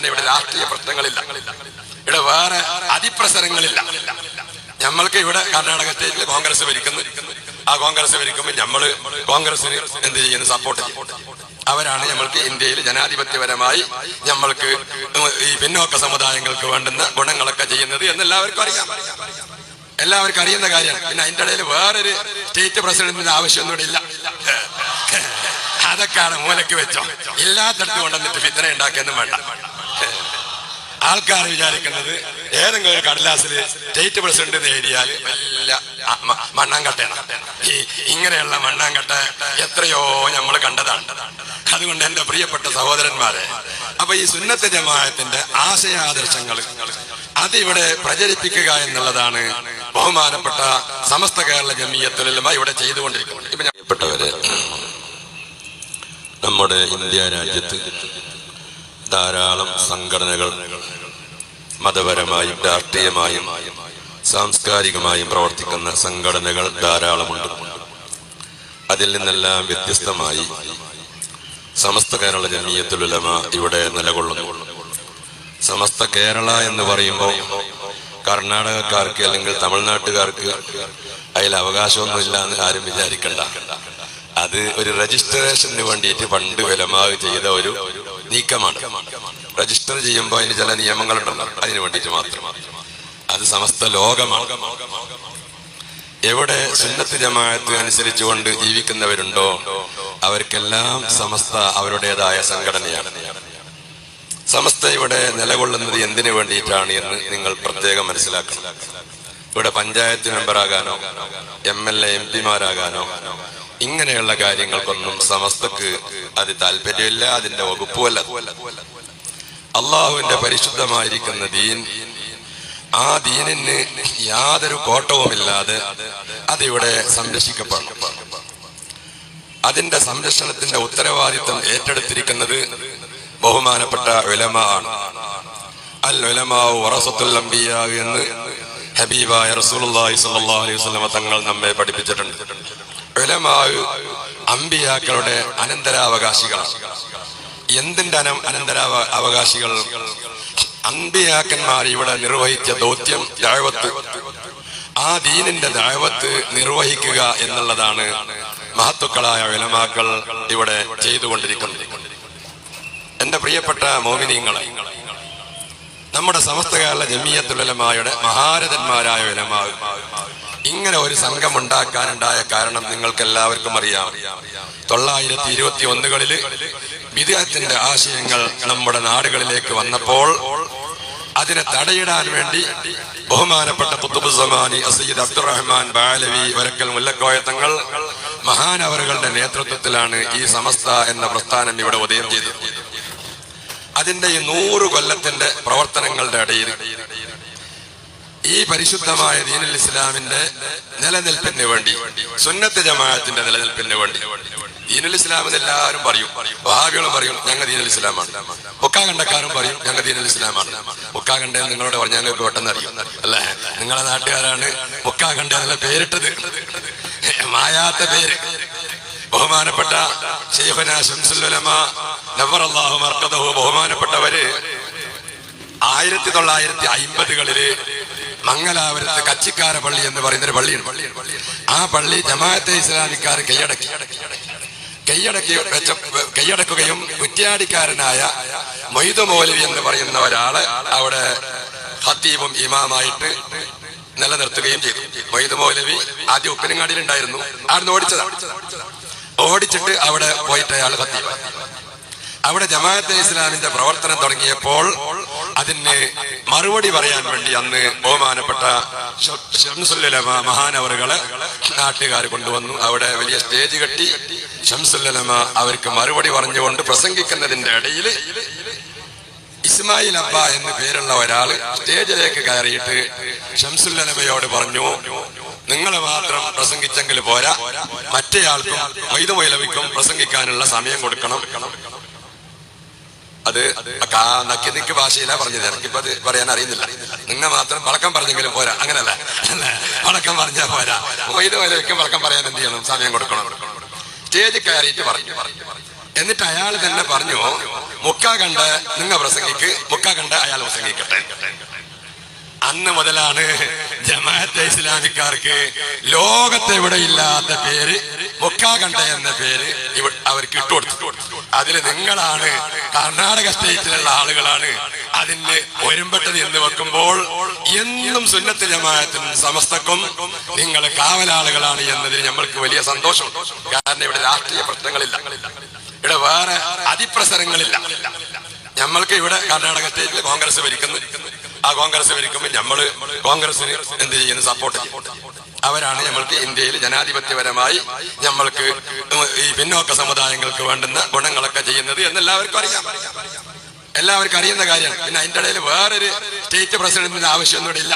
കാരണം ഇവിടെ രാഷ്ട്രീയ പ്രശ്നങ്ങളില്ല ഇവിടെ വേറെ അതിപ്രസരങ്ങളില്ല നമ്മൾക്ക് ഇവിടെ കർണാടക സ്റ്റേറ്റിൽ കോൺഗ്രസ് ഭരിക്കുന്നു ആ കോൺഗ്രസ് ഭരിക്കുമ്പോൾ നമ്മൾ കോൺഗ്രസിന് എന്ത് ചെയ്യുന്നു സപ്പോർട്ട് അവരാണ് നമ്മൾക്ക് ഇന്ത്യയിൽ ജനാധിപത്യപരമായി നമ്മൾക്ക് ഈ പിന്നോക്ക സമുദായങ്ങൾക്ക് വേണ്ടുന്ന ഗുണങ്ങളൊക്കെ ചെയ്യുന്നത് എന്നെല്ലാവർക്കും അറിയാം എല്ലാവർക്കും അറിയുന്ന കാര്യമാണ് പിന്നെ അതിന്റെ ഇടയിൽ വേറൊരു സ്റ്റേറ്റ് പ്രസിഡന്റിന്റെ ആവശ്യമൊന്നും ഇല്ല അതൊക്കെയാണ് മൂലക്ക് വെച്ചോ ഇല്ലാത്തടത്ത് കൊണ്ടുവന്നിട്ട് ഫിത്തന ഉണ്ടാക്കിയെന്നും വേണ്ട ആൾക്കാർ വിചാരിക്കുന്നത് ഏതെങ്കിലും ഒരു കടലാസിൽ സ്റ്റേറ്റ് പ്രസിഡന്റ് നേടിയാൽ വല്ല മണ്ണാങ്കട്ടയാണ് ഈ ഇങ്ങനെയുള്ള മണ്ണാങ്കട്ട എത്രയോ നമ്മൾ കണ്ടതാണ്. അതുകൊണ്ട് എന്റെ പ്രിയപ്പെട്ട സഹോദരന്മാരെ അപ്പൊ ഈ സുന്നത്ത് ജമാഅത്തിന്റെ ആശയാദർശങ്ങൾ അതിവിടെ പ്രചരിപ്പിക്കുക എന്നുള്ളതാണ് ബഹുമാനപ്പെട്ട സമസ്ത കേരള ജമീയത്തുലമ ഇവിടെ ചെയ്തുകൊണ്ടിരിക്കുന്നത്. നമ്മുടെ ഇന്ത്യ രാജ്യത്ത് ധാരാളം സംഘടനകൾ മതപരമായും രാഷ്ട്രീയമായും സാംസ്കാരികമായും പ്രവർത്തിക്കുന്ന സംഘടനകൾ ധാരാളമുണ്ട്. അതിൽ നിന്നെല്ലാം വ്യത്യസ്തമായി സമസ്ത കേരള ജമീയത്തുലമ ഇവിടെ നിലകൊള്ളുന്നു. സമസ്ത കേരള എന്ന് പറയുമ്പോൾ കർണാടകക്കാർക്ക് അല്ലെങ്കിൽ തമിഴ്നാട്ടുകാർക്ക് അതിൽ അവകാശമൊന്നുമില്ല എന്ന് ആരും വിചാരിക്കണ്ട. അത് ഒരു രജിസ്ട്രേഷന് വേണ്ടിയിട്ട് പണ്ട് വിലമാവ് ചെയ്ത ഒരു നീക്കമാണ്. രജിസ്റ്റർ ചെയ്യുമ്പോൾ അതിന് ചില നിയമങ്ങളുണ്ടല്ലോ. അതിന് വേണ്ടിയിട്ട് മാത്രം. അത് സമസ്ത ലോകമാണ്. എവിടെ സുന്നത്ത് ജമാഅത്ത് അനുസരിച്ചുകൊണ്ട് ജീവിക്കുന്നവരുണ്ടോ അവർക്കെല്ലാം സമസ്ത അവരുടേതായ സംഘടനയാണ്. സമസ്ത ഇവിടെ നിലകൊള്ളുന്നത് എന്തിനു വേണ്ടിയിട്ടാണ് എന്ന് നിങ്ങൾ പ്രത്യേകം മനസ്സിലാക്കണം. ഇവിടെ പഞ്ചായത്ത് മെമ്പറാകാനോ എം എൽ എ എം പിമാരാകാനോ ഇങ്ങനെയുള്ള കാര്യങ്ങൾക്കൊന്നും സമസ്തക്ക് അത് താല്പര്യമില്ല അതിന്റെ വകുപ്പുമല്ല. അള്ളാഹുവിന്റെ പരിശുദ്ധമായിരിക്കുന്ന ദീൻ ആ ദീനിന് യാതൊരു കോട്ടവുമില്ലാതെ അതിവിടെ സംരക്ഷിക്കപ്പെടണം. അതിന്റെ സംരക്ഷണത്തിന്റെ ഉത്തരവാദിത്വം ഏറ്റെടുത്തിരിക്കുന്നത് ബഹുമാനപ്പെട്ട വിലമാണ് അൽ വിലമാവ് വറസത്തുൽ അംബിയ എന്ന് ഹബീബായ റസൂലുള്ളാഹി സ്വല്ലല്ലാഹു അലൈഹി വസല്ലം തങ്ങൾ നമ്മെ പഠിപ്പിച്ചിട്ടുണ്ട്. ഉലമാവ് അമ്പിയാക്കളുടെ അനന്തരാവകാശികൾ. എന്തിന്റെ അനം അനന്തരാവ അവകാശികൾ? അമ്പിയാക്കന്മാർ ഇവിടെ നിർവഹിച്ച ദൗത്യം ദാഴ്വത്ത്. ആ ദീനിന്റെ ദാഴ്വത്ത് നിർവഹിക്കുക എന്നുള്ളതാണ് മഹത്തുക്കളായ വിലമാക്കൾ ഇവിടെ ചെയ്തുകൊണ്ടിരിക്കുന്നത്. എന്റെ പ്രിയപ്പെട്ട മോമിനിയങ്ങളെ നമ്മുടെ സമസ്ത കേരള ജമീയത്തുലമായുടെ മഹാരഥന്മാരായ വിലമാ ഇങ്ങനെ ഒരു സംഘം ഉണ്ടാക്കാനുണ്ടായ കാരണം നിങ്ങൾക്ക് എല്ലാവർക്കും അറിയാം. തൊള്ളായിരത്തി ഇരുപത്തി ഒന്നുകളിൽ വിദേഹത്തിന്റെ ആശയങ്ങൾ നമ്മുടെ നാടുകളിലേക്ക് വന്നപ്പോൾ അതിനെ തടയിടാൻ വേണ്ടി ബഹുമാനപ്പെട്ട കുത്തുബുസമാനി അസീദ് അബ്ദുറഹ്മാൻ ബാലവി വരക്കൽ മുല്ലക്കോയ തങ്ങൾ മഹാനവറുകളുടെ നേതൃത്വത്തിലാണ് ഈ സമസ്ത എന്ന പ്രസ്ഥാനം ഇവിടെ ഉദയം ചെയ്തത്. അതിന്റെ ഈ നൂറ് കൊല്ലത്തിന്റെ പ്രവർത്തനങ്ങളുടെ ഇടയിൽ ഈ പരിശുദ്ധമായ ദീനുൽ ഇസ്ലാമിന്റെ നിലനിൽപ്പിന് വേണ്ടി സുന്നത്ത് ജമാഅത്തിന്റെ നിലനിൽപ്പിന് വേണ്ടി. ദീനുൽ ഇസ്ലാം എന്ന് എല്ലാവരും പറയും. ഭാവികളും പറയും ഞങ്ങൾ ദീനുൽ ഇസ്ലാമാണ്. ഒക്കാ കണ്ടക്കാരും പറയും ഞങ്ങൾ ദീനുൽ ഇസ്ലാമാണ്. ഒക്കാ കണ്ടേ നിങ്ങളോട് പറഞ്ഞു ഞങ്ങൾക്ക് പെട്ടെന്ന് അറിയും. അല്ലേ? നിങ്ങളെ നാട്ടുകാരാണ് ഒക്കാ കണ്ട എന്നുള്ള പേരിട്ടത്. മായാത്ത പേര്. ബഹുമാനപ്പെട്ട ഷെയ്ഖുന ശംസുലുലമ നവറല്ലാഹു മർക്കദഹു ബഹുമാനപ്പെട്ടവര് ആയിരത്തി തൊള്ളായിരത്തി അയിമ്പതുകളിൽ മംഗലാപുരത്ത് കച്ചിക്കാര പള്ളി എന്ന് പറയുന്ന ഒരു പള്ളിയുണ്ട് ആ പള്ളി ജമാഅത്തെ ഇസ്ലാമിക്കാർ കൈയടക്കി കൈയടക്കി വെച്ച കൈയടക്കുകയും കുറ്റ്യാടിക്കാരനായ മൊയ്തു മൗലവി എന്ന് പറയുന്ന ഒരാൾ അവിടെ ഹത്തീബും ഇമാമായിട്ട് നിലനിർത്തുകയും ചെയ്തു മൊയ്തു മൗലവി ആദ്യം ഉപ്പനങ്ങാടിയിൽ ഉണ്ടായിരുന്നു ആടുന്ന് ഓടിച്ചതാണ് ഓടിച്ചിട്ട് അവിടെ പോയിട്ട് അയാൾ ഹത്തീബ് അവിടെ ജമാഅത്തെ ഇസ്ലാമിന്റെ പ്രവർത്തനം തുടങ്ങിയപ്പോൾ അതിന് മറുപടി പറയാൻ വേണ്ടി അന്ന് ബഹുമാനപ്പെട്ട ഷംസുല്ലമ മഹാനവറുകൾ നാട്ടുകാർ കൊണ്ടുവന്നു. അവിടെ വലിയ സ്റ്റേജ് കെട്ടി ഷംസുല്ലമ അവർക്ക് മറുപടി പറഞ്ഞുകൊണ്ട് പ്രസംഗിക്കുന്നതിന്റെ ഇടയിൽ ഇസ്മായിൽ അബ്ബ എന്ന് പേരുള്ള ഒരാൾ സ്റ്റേജിലേക്ക് കയറിയിട്ട് ഷംസുല്ലമയോട് പറഞ്ഞു നിങ്ങൾ മാത്രം പ്രസംഗിച്ചെങ്കിൽ പോരാ. മറ്റേയാൾക്കും ലഭിക്കും. പ്രസംഗിക്കാനുള്ള സമയം കൊടുക്കണം. അത് ആ നക്കി നിക്ക് ഭാഷയിലാ പറഞ്ഞത്. എനിക്കിപ്പോ അത് പറയാൻ അറിയുന്നില്ല. നിങ്ങൾ മാത്രം വളക്കം പറഞ്ഞെങ്കിലും പോരാ. അങ്ങനല്ല? വളക്കം പറഞ്ഞാൽ പോരാ. വൈദ്യ മൈലവിക്കും വളക്കം പറയാൻ എന്ത് ചെയ്യണം? സമയം കൊടുക്കണം. സ്റ്റേജിൽ കയറിയിട്ട് പറഞ്ഞു എന്നിട്ട് അയാൾ തന്നെ പറഞ്ഞു മുക്ക കണ്ട് നിങ്ങ പ്രസംഗിക്ക് മുക്ക കണ്ട് അയാൾ പ്രസംഗിക്കട്ടെ. അന്ന് മുതലാണ് ജമാഅത്തെ ഇസ്ലാമിക്കാർക്ക് ലോകത്തെവിടെ ഇല്ലാത്ത പേര് മുക്കാകണ്ട എന്ന പേര് ഇവ- അവർക്ക് ഇട്ടുകൊടുത്തു അതിൽ നിങ്ങളാണ് കർണാടക സ്റ്റേറ്റിലുള്ള ആളുകളാണ്. അതിന് ഒരുമ്പെട്ടത് എന്ന് വെക്കുമ്പോൾ എന്നും സുന്നത്ത് ജമാഅത്തും സമസ്തക്കും നിങ്ങൾ കാവലാളുകളാണ് എന്നതിൽ നമ്മൾക്ക് വലിയ സന്തോഷമുണ്ട് കാരണം ഇവിടെ രാഷ്ട്രീയ പ്രശ്നങ്ങളില്ല. ഇവിടെ വേറെ അതിപ്രസരങ്ങളില്ല. നമ്മൾക്ക് ഇവിടെ കർണാടക സ്റ്റേറ്റിൽ കോൺഗ്രസ് ഭരിക്കുന്നു. ആ കോൺഗ്രസ് ഭരിക്കുമ്പോൾ നമ്മൾ കോൺഗ്രസിന് എന്ത് ചെയ്യുന്നു? സപ്പോർട്ട് അവരാണ് നമ്മൾക്ക് ഇന്ത്യയിൽ ജനാധിപത്യപരമായി നമ്മൾക്ക് ഈ പിന്നോക്ക സമുദായങ്ങൾക്ക് വേണ്ടുന്ന ഗുണങ്ങളൊക്കെ ചെയ്യുന്നത് എന്ന് എല്ലാവർക്കും അറിയാം. എല്ലാവർക്കും അറിയുന്ന കാര്യമാണ് പിന്നെ അതിന്റെ ഇടയിൽ വേറൊരു സ്റ്റേറ്റ് പ്രസിഡന്റിന്റെ ആവശ്യമൊന്നും ഇല്ല.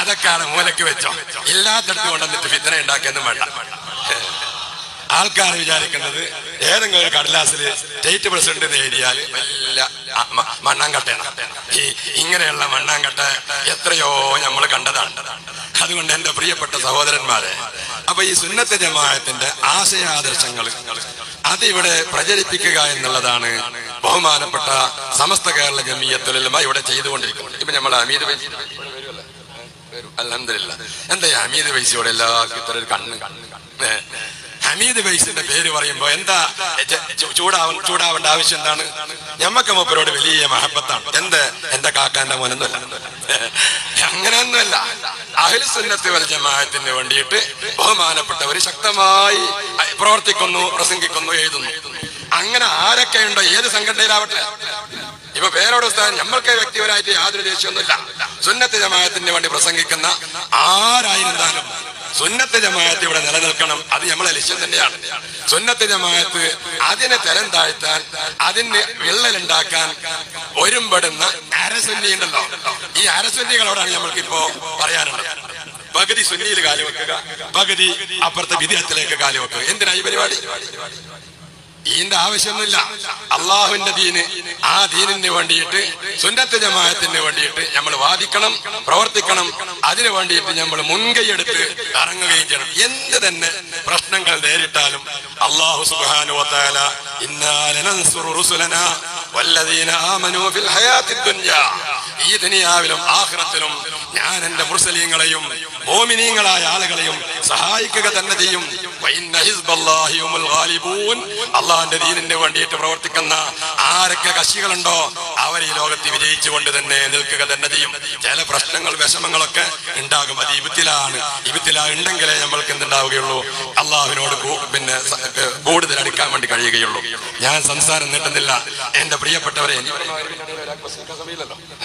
അതൊക്കെയാണ് മൂലക്ക് വെച്ചോ. ഇല്ലാത്തടത്ത് കൊണ്ടുവന്നിട്ട് ഫിത്തന ഉണ്ടാക്കിയെന്നും വേണ്ട. ആൾക്കാർ വിചാരിക്കേണ്ടത് ഏതെങ്കിലും ഒരു കടലാസിൽ സ്റ്റേറ്റ് പ്രസിഡന്റ് വലിയ അ- മണ്ണാങ്കട്ടയാണ് ഈ ഇങ്ങനെയുള്ള മണ്ണാങ്കട്ട എത്രയോ നമ്മൾ കണ്ടതാണ്. അതുകൊണ്ട് എന്റെ പ്രിയപ്പെട്ട സഹോദരന്മാരെ അപ്പൊ ഈ സുന്നത്ത് ജമാഅത്തിന്റെ ആശയാദർശങ്ങൾ അതിവിടെ പ്രചരിപ്പിക്കുക എന്നുള്ളതാണ് ബഹുമാനപ്പെട്ട സമസ്ത കേരള ജമീയത്തുലമ ഇവിടെ ചെയ്തുകൊണ്ടിരിക്കുന്നത്. ഇപ്പൊ നമ്മൾ അമീത് വൈസി അലഹമില്ല എന്താ അമീത് വൈസിയോടെ എല്ലാ ഇത്ര കണ്ണ് കണ്ണ്? ഏ, ഹമീദ് ബൈസിന്റെ പേര് പറയുമ്പോ എന്താ ചൂടാവും ചൂടാവേണ്ട ആവശ്യം എന്താണ്? ഞമ്മക്ക് മൂപ്പരോട് വലിയ മഹബത്താണ്. എന്ത്? എന്റെ കാക്കാന്റെ മോനൊന്നുമല്ല. അങ്ങനെയൊന്നുമല്ല. അഹിൽ സുന്നത്ത് വൽ ജമാഅത്തിന് വേണ്ടിയിട്ട് ബഹുമാനപ്പെട്ടവർ ശക്തമായി പ്രവർത്തിക്കുന്നു പ്രസംഗിക്കുന്നു എഴുതുന്നു. അങ്ങനെ ആരൊക്കെ ഉണ്ടോ? ഏത് സംഘടനയിലാവട്ടെ? ഇപ്പൊ പേരോട് സ്ഥാനം നമ്മൾക്ക് വ്യക്തിപരമായിട്ട് യാതൊരു ദേഷ്യമൊന്നുമില്ല. സുന്നത്ത് ജമാഅത്തിന് വേണ്ടി പ്രസംഗിക്കുന്ന ആരായിരുന്നാലും സുന്നത്ത് ജമാഅത്ത് ഇവിടെ നിലനിൽക്കണം. അത് നമ്മളെ ലക്ഷ്യം തന്നെയാണ്. സുന്നത്ത് ജമാഅത്ത് അതിനെ തരം താഴ്ത്താൻ അതിന് വിള്ളലുണ്ടാക്കാൻ ഒരുമ്പെടുന്ന അരസുന്നി ഉണ്ടല്ലോ. ഈ അരസുന്നികളോടാണ് നമ്മൾക്ക് ഇപ്പോ പറയാനുള്ളത്. പകുതി സുന്നിയിൽ കാലുവെക്കുക പകുതി അപ്പുറത്തെ വിദേഹത്തിലേക്ക് കാലുവെക്കുക എന്തിനാ ഈ പരിപാടി? ഇതിന്റെ ആവശ്യമൊന്നുമില്ല. അള്ളാഹുവിന്റെ ദീന് ആ ദീനിന് വേണ്ടിയിട്ട് സുന്നത്ത് ജമാഅത്തിന് വേണ്ടിയിട്ട് നമ്മൾ വാദിക്കണം പ്രവർത്തിക്കണം. അതിനു വേണ്ടിയിട്ട് നമ്മൾ മുൻകൈയെടുത്ത് ഇറങ്ങുകയും ചെയ്യണം. എന്ത് തന്നെ പ്രശ്നങ്ങൾ നേരിട്ടാലും അള്ളാഹു ദുനിയ. ഈ ദുനിയാവിലും ആഖിറത്തിലും ഞാൻ എന്റെ മുർസലീങ്ങളെയും മോമിനീങ്ങളായ ആളുകളെയും സഹായിക്കുക തന്നെ ചെയ്യും. അള്ളാഹിന്റെ ദീനിന് വേണ്ടിയിട്ട് പ്രവർത്തിക്കുന്ന ആരൊക്കെ കക്ഷികളുണ്ടോ അവർ ഈ ലോകത്ത് വിജയിച്ചുകൊണ്ട് തന്നെ നിൽക്കുക തന്നെ ചെയ്യും. ചില പ്രശ്നങ്ങൾ വിഷമങ്ങളൊക്കെ ഉണ്ടാകും. അത് ഇബത്തിലാണ് ഇബത്തില ഉണ്ടെങ്കിലേ നമ്മൾക്ക് എന്തുണ്ടാവുകയുള്ളൂ. അള്ളാഹുവിനോട് പിന്നെ കൂടുതൽ അടുക്കാൻ വേണ്ടി കഴിയുകയുള്ളൂ. ഞാൻ സംസാരം നീട്ടുന്നില്ല. എന്റെ പ്രിയപ്പെട്ടവരെ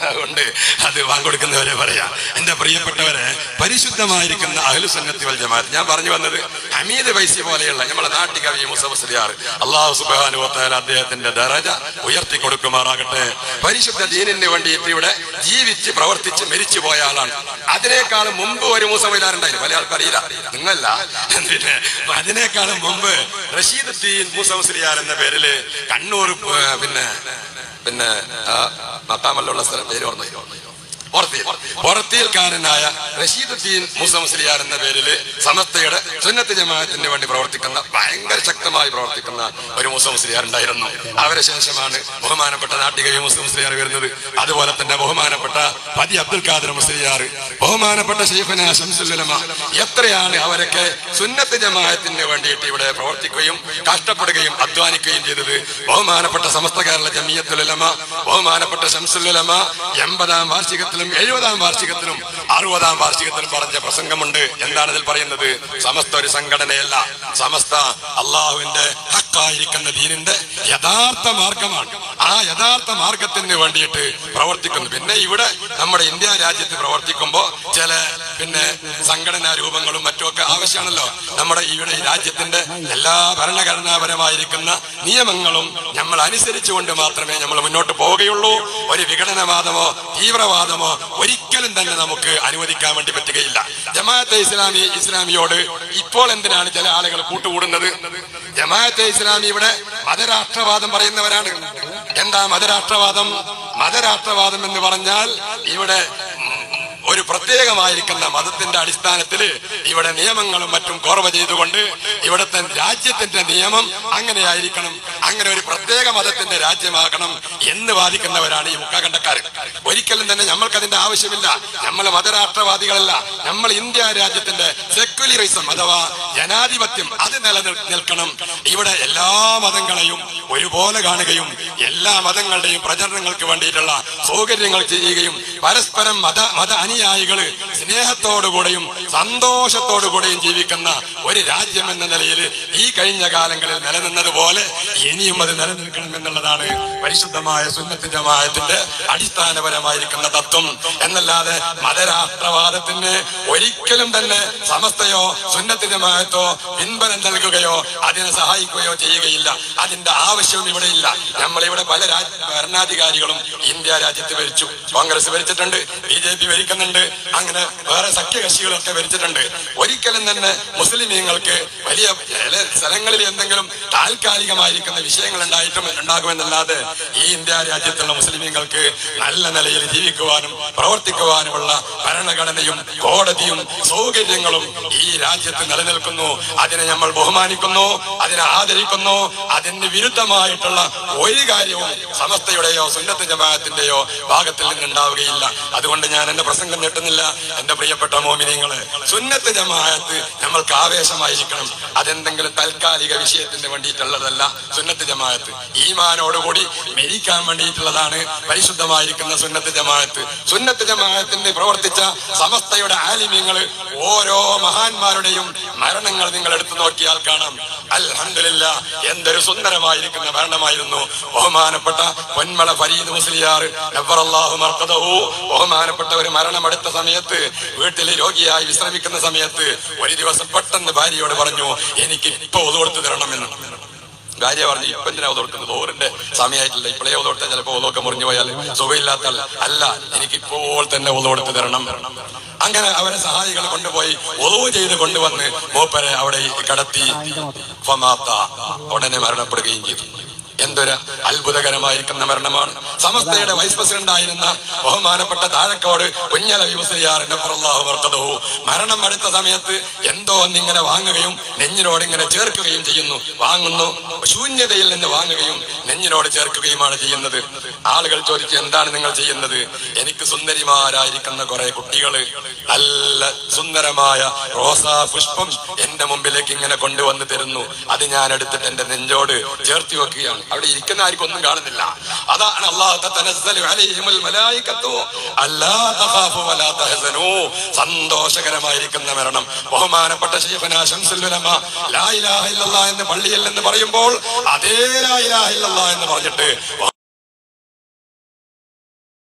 അതുകൊണ്ട് അത് വാങ്ങിക്കൊടുക്കുന്നവരെ പറയാം. എന്റെ പ്രിയപ്പെട്ടവരെ പരിശുദ്ധമായിരിക്കുന്ന അഹ്ലുസന്നത്തി വൽ ജമാഅത്ത്. ഞാൻ പറഞ്ഞു വന്നത് ഹമീദ് വൈസി പോലെയുള്ള നമ്മളെ നാട്ടികവി മുസഫസ്ലിയാർ അള്ളാഹു സുബാനു വത്താല അദ്ദേഹത്തിന്റെ ദരജ ഉയർത്തി കൊടുക്കുമാറാകട്ടെ. പരിശുദ്ധ ദീനിന് വേണ്ടി ഇവിടെ ജീവിച്ച് പ്രവർത്തിച്ച് മരിച്ചു പോയ ആളാണ്. അതിനേക്കാളും മുമ്പ് ഒരു മൂസവയിലാറുണ്ടായിരുന്നു പല ആൾക്കറിയില്ല നിങ്ങളല്ല. അതിനേക്കാൾ അതിനേക്കാളും മുമ്പ് ദീൻ മൂസഫസ്ലിയാർ എന്ന പേരിൽ കണ്ണൂർ പിന്നെ പിന്നെ ആ, മത്താമല്ലുള്ള സ്ഥലം പേര് ഓർമ്മ പുറത്തിയൽക്കാരനായ റഷീദുദ്ദീൻ മൂസ മുസ്ലിയാർ എന്ന പേരിൽ സമസ്തയുടെ സുന്നത്ത് ജമാഅത്തിന് വേണ്ടി പ്രവർത്തിക്കുന്ന ഭയങ്കര ശക്തമായി പ്രവർത്തിക്കുന്ന ഒരു മൂസ മുസ്ലിയാർ ഉണ്ടായിരുന്നു. അവരെ ശേഷമാണ് ബഹുമാനപ്പെട്ട നാട്ടികയും മൂസ മുസ്ലിയാർ വരുന്നത്. അതുപോലെ തന്നെ ബഹുമാനപ്പെട്ട പതി അബ്ദുൽ ഖാദർ മുസ്ലിയാർ ബഹുമാനപ്പെട്ട ഷെയ്ഖുന ശംസുല്ലമ എത്രയാണ് അവരൊക്കെ സുന്നത്ത് ജമാഅത്തിന് വേണ്ടിയിട്ട് ഇവിടെ പ്രവർത്തിക്കുകയും കഷ്ടപ്പെടുകയും അധ്വാനിക്കുകയും ചെയ്തത്. ബഹുമാനപ്പെട്ട സമസ്ത കേരള ജമിയത്തുലമ ബഹുമാനപ്പെട്ട ശംസുല്ലമ എൺപതാം വാർഷികത്തിലും എഴുപതാം വാർഷികത്തിലും അറുപതാം വാർഷികത്തിലും പറഞ്ഞ പ്രസംഗമുണ്ട്. എന്താണ് ഇതിൽ പറയുന്നത്? സമസ്ത ഒരു സംഘടനയല്ല. സമസ്ത അള്ളാഹുവിന്റെ ഹക്കായിരിക്കുന്ന ദീനിന്റെ യഥാർത്ഥ മാർഗമാണ്. ആ യഥാർത്ഥ മാർഗത്തിന് വേണ്ടിയിട്ട് പ്രവർത്തിക്കുന്നു. പിന്നെ ഇവിടെ നമ്മുടെ ഇന്ത്യ രാജ്യത്ത് പ്രവർത്തിക്കുമ്പോൾ ചില പിന്നെ സംഘടനാ രൂപങ്ങളും മറ്റുമൊക്കെ ആവശ്യമാണല്ലോ. നമ്മുടെ ഇവിടെ രാജ്യത്തിന്റെ എല്ലാ ഭരണഘടനാപരമായിരിക്കുന്ന നിയമങ്ങളും നമ്മൾ അനുസരിച്ചുകൊണ്ട് മാത്രമേ നമ്മൾ മുന്നോട്ട് പോവുകയുള്ളൂ. ഒരു വിഘടനവാദമോ തീവ്രവാദമോ ഒരിക്കലും തന്നെ നമുക്ക് അനുവദിക്കാൻ വേണ്ടി പറ്റുകയില്ല. ജമാഅത്തെ ഇസ്ലാമി ഇസ്ലാമിയോട് ഇപ്പോൾ എന്തിനാണ് ചില ആളുകൾ കൂട്ടുകൂടുന്നത്? ജമാഅത്തെ ഇസ്ലാമി ഇവിടെ മതരാഷ്ട്രവാദം പറയുന്നവരാണ്. എന്താ മതരാഷ്ട്രവാദം? മതരാഷ്ട്രവാദം എന്ന് പറഞ്ഞാൽ ഇവിടെ ഒരു പ്രത്യേകമായിരിക്കുന്ന മതത്തിന്റെ അടിസ്ഥാനത്തിൽ ഇവിടെ നിയമങ്ങളും മറ്റും കുറവ് ചെയ്തുകൊണ്ട് ഇവിടുത്തെ രാജ്യത്തിന്റെ നിയമം അങ്ങനെയായിരിക്കണം. അങ്ങനെ ഒരു പ്രത്യേക മതത്തിന്റെ രാജ്യമാകണം എന്ന് വാദിക്കുന്നവരാണ് ഈ മുക്കാകണ്ടക്കാർ ഒരിക്കലും തന്നെ നമ്മൾക്ക് അതിന്റെ ആവശ്യമില്ല. നമ്മൾ മതരാഷ്ട്രവാദികളല്ല. നമ്മൾ ഇന്ത്യ രാജ്യത്തിന്റെ സെക്യുലറിസം അഥവാ ജനാധിപത്യം അത് നിലനിൽക്കണം ഇവിടെ എല്ലാ മതങ്ങളെയും ഒരുപോലെ കാണുകയും എല്ലാ മതങ്ങളുടെയും പ്രചരണങ്ങൾക്ക് വേണ്ടിയിട്ടുള്ള സൗകര്യങ്ങൾ ചെയ്യുകയും പരസ്പരം മത മത അനുയായികൾ സ്നേഹത്തോടുകൂടെയും സന്തോഷത്തോടുകൂടെയും ജീവിക്കുന്ന ഒരു രാജ്യം എന്ന നിലയിൽ ഈ കഴിഞ്ഞ കാലങ്ങളിൽ നിലനിന്നതുപോലെ ഇനിയും അത് നിലനിൽക്കണം എന്നുള്ളതാണ് പരിശുദ്ധമായ സുന്നത്തിന്റെ അടിസ്ഥാനപരമായിരിക്കുന്ന തത്വം. എന്നല്ലാതെ മതരാഷ്ട്രവാദത്തിന് ഒരിക്കലും തന്നെ സമസ്തയോ സുന്നത്തിന്റെ മായത്തോ പിൻബലം നൽകുകയോ അതിനെ സഹായിക്കുകയോ ചെയ്യുകയില്ല. അതിന്റെ ആവശ്യവും ഇവിടെ ഇല്ല. നമ്മളിവിടെ പല ഭരണാധികാരികളും ഇന്ത്യ രാജ്യത്ത് ഭരിച്ചു. കോൺഗ്രസ് ഭരിച്ചിട്ടുണ്ട് ബി ജെ പി ഭരിക്കുന്നുണ്ട് അങ്ങനെ വേറെ സഖ്യകക്ഷികളൊക്കെ ഭരിച്ചിട്ടുണ്ട്. ഒരിക്കലും തന്നെ മുസ്ലിമീങ്ങൾക്ക് വലിയ ചില സ്ഥലങ്ങളിൽ എന്തെങ്കിലും താൽക്കാലികമായിരിക്കുന്ന വിഷയങ്ങൾ ഉണ്ടായിട്ടും ഉണ്ടാകുമെന്നല്ലാതെ ഈ ഇന്ത്യ രാജ്യത്തുള്ള മുസ്ലിമീങ്ങൾക്ക് നല്ല നിലയിൽ ജീവിക്കുവാനും പ്രവർത്തിക്കുവാനുമുള്ള ഭരണഘടനയും കോടതിയും സൗകര്യങ്ങളും ഈ രാജ്യത്ത് നിലനിൽക്കുന്നു. അതിനെ നമ്മൾ ബഹുമാനിക്കുന്നു അതിനെ ആദരിക്കുന്നു അതിന് വിരുദ്ധമായിട്ടുള്ള ഒരു കാര്യവും സമസ്തയുടെയോ സുന്നത്ത് ജമാഅത്തിന്റെയോ ഭാഗത്തിൽ നിന്നുണ്ടാവുകയില്ല. അതുകൊണ്ട് ഞാൻ എന്റെ പ്രസംഗം നീട്ടുന്നില്ല എന്റെ പ്രിയപ്പെട്ട മോമിനിയങ്ങൾ സുന്നത്ത് ജമാഅത്ത് നമ്മൾക്ക് ആവേശമായിരിക്കണം. അതെന്തെങ്കിലും താൽക്കാലിക വിഷയത്തിന് വേണ്ടിയിട്ടുള്ളതല്ല. സുന്നത്ത് ജമാഅത്ത്. ഈമാനോടുകൂടി മരിക്കാൻ വേണ്ടിയിട്ടുള്ളതാണ് പരിശുദ്ധമായിരിക്കുന്ന സുന്നത്ത് ജമാഅത്ത്. സുന്നത്ത് ജമാഅത്തിന്റെ പ്രവർത്തിച്ച സമസ്തയുടെ ആലിമ്യങ്ങൾ ഓരോ മഹാന്മാരുടെയും മരണങ്ങൾ നിങ്ങൾ എടുത്തു നോക്കിയാൽ കാണാം. അൽഹംദുലില്ല എന്തൊരു സുന്ദരമായിരിക്കുന്ന മരണമായിരുന്നു ബഹുമാനപ്പെട്ട പൊന്മള ഫരീദ് മുസ്ലിയാർ ബഹുമാനപ്പെട്ട ഒരു മരണം എടുത്ത സമയത്ത് വീട്ടിൽ രോഗിയായി വിശ്രമിക്കുന്ന സമയത്ത് ഒരു ദിവസം പെട്ടെന്ന് ഭാര്യയോട് പറഞ്ഞു എനിക്ക് ഇപ്പൊ ഒതുകൊടുത്തു തരണമെന്ന്. ഭാര്യ പറഞ്ഞു ഇപ്പൊ എന്തിനാ ഒതുകൊടുക്കുന്നത് ഓറിന്റെ സമയമായിട്ടില്ല. ഇപ്പോഴേ ഒതുകൊടുത്താൽ ചിലപ്പോ ഒതുവൊക്കെ മുറിഞ്ഞു പോയാൽ സുഖമില്ലാത്ത അല്ല എനിക്ക് ഇപ്പോൾ തന്നെ ഓതോടുത്ത് തരണം. അങ്ങനെ അവരെ സഹായികൾ കൊണ്ടുപോയി ഒതുവ് ചെയ്ത് കൊണ്ടുവന്ന് മൂപ്പരെ അവിടെ കടത്തി. ഉടനെ മരണപ്പെടുകയും ചെയ്തു. എന്തൊരു അത്ഭുതകരമായിരിക്കുന്ന മരണമാണ്. സമസ്തയുടെ വൈസ് പ്രസിഡന്റ് ആയിരുന്ന ബഹുമാനപ്പെട്ട താഴക്കോട് കുഞ്ഞല വർക്കതവും മരണം അടുത്ത സമയത്ത് എന്തോ ഒന്നിങ്ങനെ വാങ്ങുകയും നെഞ്ഞിനോട് ഇങ്ങനെ ചേർക്കുകയും ചെയ്യുന്നു. വാങ്ങുന്നു ശൂന്യതയിൽ നിന്ന് വാങ്ങുകയും നെഞ്ഞിനോട് ചേർക്കുകയുമാണ് ചെയ്യുന്നത്. ആളുകൾ ചോദിച്ചു എന്താണ് നിങ്ങൾ ചെയ്യുന്നത്? എനിക്ക് സുന്ദരിമാരായിരിക്കുന്ന കുറെ കുട്ടികൾ നല്ല സുന്ദരമായ റോസാ പുഷ്പം എന്റെ മുമ്പിലേക്ക് ഇങ്ങനെ കൊണ്ടുവന്ന് തരുന്നു. അത് ഞാൻ എടുത്തിട്ട് എന്റെ നെഞ്ചോട് ചേർത്തി വെക്കുകയാണ്. അവിടെ ഇരിക്കുന്ന ആർക്കും ഒന്നും കാണുന്നില്ല. അതാണ് അള്ളാഹു സന്തോഷകരമായിരിക്കുന്ന മരണം. ബഹുമാനപ്പെട്ട എന്ന് പള്ളിയിൽ നിന്ന് പറയുമ്പോൾ അതേ ലാ ഇലാഹ ഇല്ലല്ലാഹ് എന്ന് പറഞ്ഞിട്ട്